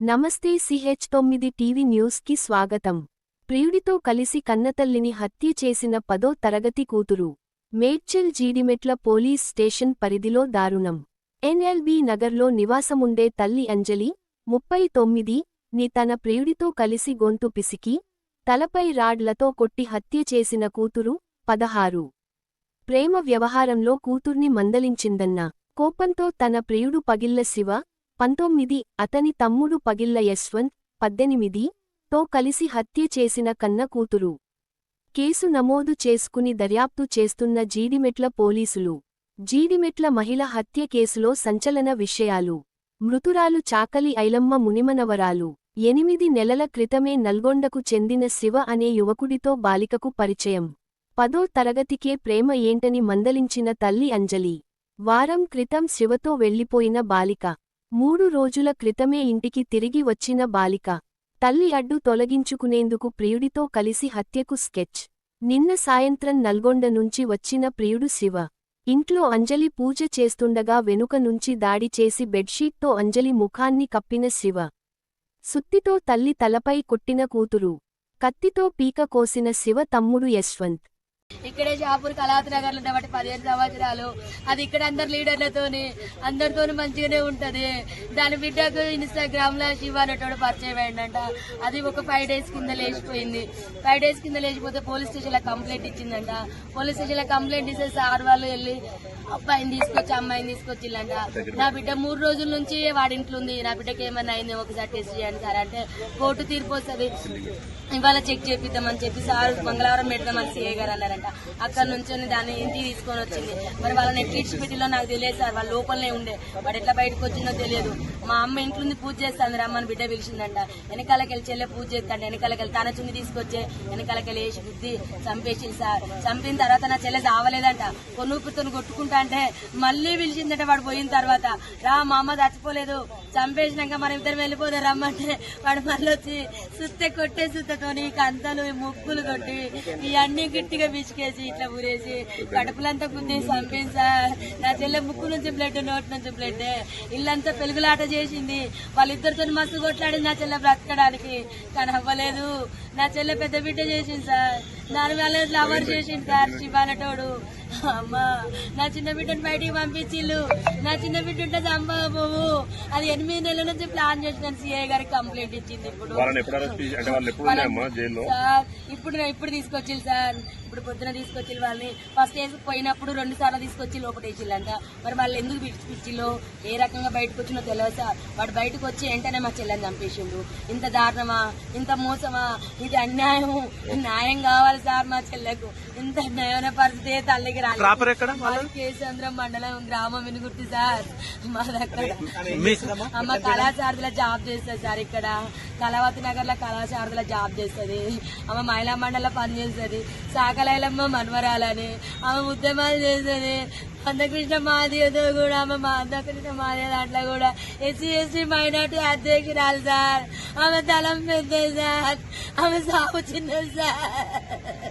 నమస్తే సిహెచ్ తొమ్మిది టీవీ న్యూస్కి స్వాగతం. ప్రియుడితో కలిసి కన్నతల్లిని హత్య చేసిన పదో తరగతి కూతురు. మేడ్చల్ జీడిమెట్ల పోలీస్ స్టేషన్ పరిధిలో దారుణం. ఎన్ఎల్బీ నగర్లో నివాసముండే తల్లి అంజలి ముప్పై తొమ్మిది ని తన ప్రియుడితో కలిసి గొంతు పిసికి తలపై రాడ్లతో కొట్టి హత్య చేసిన కూతురు పదహారు. ప్రేమ వ్యవహారంలో కూతుర్ని మందలించిందన్న కోపంతో తన ప్రియుడు పగిళ్ళ శివ పంతొమ్మిది అతని తమ్ముడు పగిళ్ళ యశ్వంత్ పద్దెనిమిది తో కలిసి హత్య చేసిన కన్న కూతురు. కేసు నమోదు చేసుకుని దర్యాప్తు చేస్తున్న జీడిమెట్ల పోలీసులు. జీడిమెట్ల మహిళ హత్య కేసులో సంచలన విషయాలు. మృతురాలు చాకలి ఐలమ్మ మునిమనవరాలు. ఎనిమిది నెలల క్రితమే నల్గొండకు చెందిన శివ అనే యువకుడితో బాలికకు పరిచయం. పదో తరగతికే ప్రేమ ఏంటని మందలించిన తల్లి అంజలి. వారం క్రితం శివతో వెళ్ళిపోయిన బాలిక. మూడు రోజుల క్రితమే ఇంటికి తిరిగి వచ్చిన బాలిక. తల్లి అడ్డు తొలగించుకునేందుకు ప్రియుడితో కలిసి హత్యకు స్కెచ్. నిన్న సాయంత్రం నల్గొండ నుంచి వచ్చిన ప్రియుడు శివ. ఇంట్లో అంజలి పూజ చేస్తుండగా వెనుక నుంచి దాడి చేసి బెడ్షీట్తో అంజలి ముఖాన్ని కప్పిన శివ. సుత్తితో తల్లి తలపై కొట్టిన కూతురు. కత్తితో పీక కోసిన శివ తమ్ముడు యశ్వంత్. ఇక్కడే షాపూర్ కళాత్ నగర్లో పదిహేను సంవత్సరాలు. అది ఇక్కడ అందరు లీడర్లతోని అందరితోని మంచిగానే ఉంటది. దాని బిడ్డకు ఇన్స్టాగ్రామ్లో శివ అనేటోడు పరిచయం అయిందంట అది ఒక ఫైవ్ డేస్ కింద లేచిపోయింది. ఫైవ్ డేస్ కింద లేచిపోతే పోలీస్ స్టేషన్లో కంప్లైంట్ ఇచ్చిందంట. పోలీస్ స్టేషన్లో కంప్లైంట్ ఇస్తే సార్ వాళ్ళు వెళ్ళి అబ్బాయిని తీసుకొచ్చి అమ్మాయిని తీసుకొచ్చిల్లంట నా బిడ్డ మూడు రోజుల నుంచి వాడి ఇంట్లో ఉంది. నా బిడ్డకి ఏమైనా అయింది ఒకసారి టెస్ట్ చేయండి సార్ అంటే కోర్టు తీర్పు వస్తుంది. ఇవాళ చెక్ చేపిద్దామని చెప్పి సార్ మంగళవారం పెడదామని సీఏ గారు అన్నారంట. అక్కడ నుంచి దాన్ని ఇంటికి తీసుకొని వచ్చింది. మరి వాళ్ళని ఎట్లా ఇచ్చిపెట్టిలో నాకు తెలియదు సార్. వాళ్ళ లోపలనే ఉండే. వాడు ఎట్లా బయటకు వచ్చిందో తెలియదు. మా అమ్మ ఇంట్లో ఉంది పూజ చేస్తాను రమ్మని బిడ్డ పిలిచిందంట. వెనకాలకెళ్ళి చెల్లె పూజ చేస్తాడు వెనకాలకెళ్ళి తన చున్ని తీసుకొచ్చే వెనకాలకెళ్ళి వేసి బుద్ధి చంపేసింది సార్. చంపిన తర్వాత నా చెల్లె చావలేదంట. కొనుక్కుతో కొట్టుకుంటా అంటే మళ్ళీ పిలిచిందంట వాడు పోయిన తర్వాత. రా మా అమ్మ చచ్చిపోలేదు. చంపేసినాక మనం ఇద్దరు వెళ్ళిపోదాం రమ్మంటే వాడు మళ్ళీ వచ్చి సుత్తె కొట్టే సుత్తతోని కంతలు ముక్కులు కొట్టి ఇవన్నీ గట్టిగా పిసికేసి ఇట్లా ఊరేసి కడుపులంతా గుద్ది చంపేసి సార్. నా చెల్లె ముక్కు నుంచి బ్లడ్ నోటి నుంచి బ్లడ్ ఇల్లంతా పెలుగులాట చేసింది. వాళ్ళిద్దరితో మస్తు కొట్లాడింది నా చెల్లె బ్రతకడానికి. కానీ అవ్వలేదు. నా చెల్లె పెద్ద బిడ్డ చేసింది సార్. దాని వల్ల లవర్ చేసింది సార్ శివానటోడు. అమ్మా నా చిన్న బిడ్డను బయటికి పంపించిల్లు. నా చిన్న బిడ్డ ఉంటే చంపకపోవు అది ఎనిమిది నెలల నుంచి ప్లాన్ చేసిన సిఐ గారికి కంప్లైంట్ ఇచ్చింది ఇప్పుడు. సార్ ఇప్పుడు ఇప్పుడు తీసుకొచ్చిల్లు సార్. ఇప్పుడు పొద్దున తీసుకొచ్చి వాళ్ళని. ఫస్ట్ వేసి పోయినప్పుడు రెండు సార్లు తీసుకొచ్చి లోపల వేసిల్లంట. మరి వాళ్ళు ఎందుకు పిలిచిలో ఏ రకంగా బయటకు వచ్చినో తెలియదు సార్. వాడు బయటకు వచ్చి వెంటనే మా చెల్లెని చంపేసిండు. ఇంత దారుణమా? ఇంత మోసమా? ఇది అన్యాయం న్యాయం కావాలి సార్ మా చెల్లెకు ఇంత న్యాయమైన పరిస్థితి తల్లికి రాలేదు. కేసంద్రం మండలం గ్రామం వినుగుర్తి సార్. మా దగ్గర అమ్మ కళాశారదల జాబ్ చేస్తుంది సార్ ఇక్కడ. కళావతి నగర్లో కళాశారదల జాబ్ చేస్తుంది. ఆమె మహిళా మండల పని చేస్తుంది. సాకలైలమ్మ మన్వరాలని ఆమె ఉద్యమాలు చేస్తుంది. అందకృష్ణ మాదియతో కూడా ఆమె మా అందకృష్ణ మాదియ దాంట్లో కూడా ఎస్సీ ఎస్టీ మైనార్టీ అధ్యక్షురాలు సార్ ఆమె తలం పెద్ద సార్ ఆమె సాగు చిన్న సార్.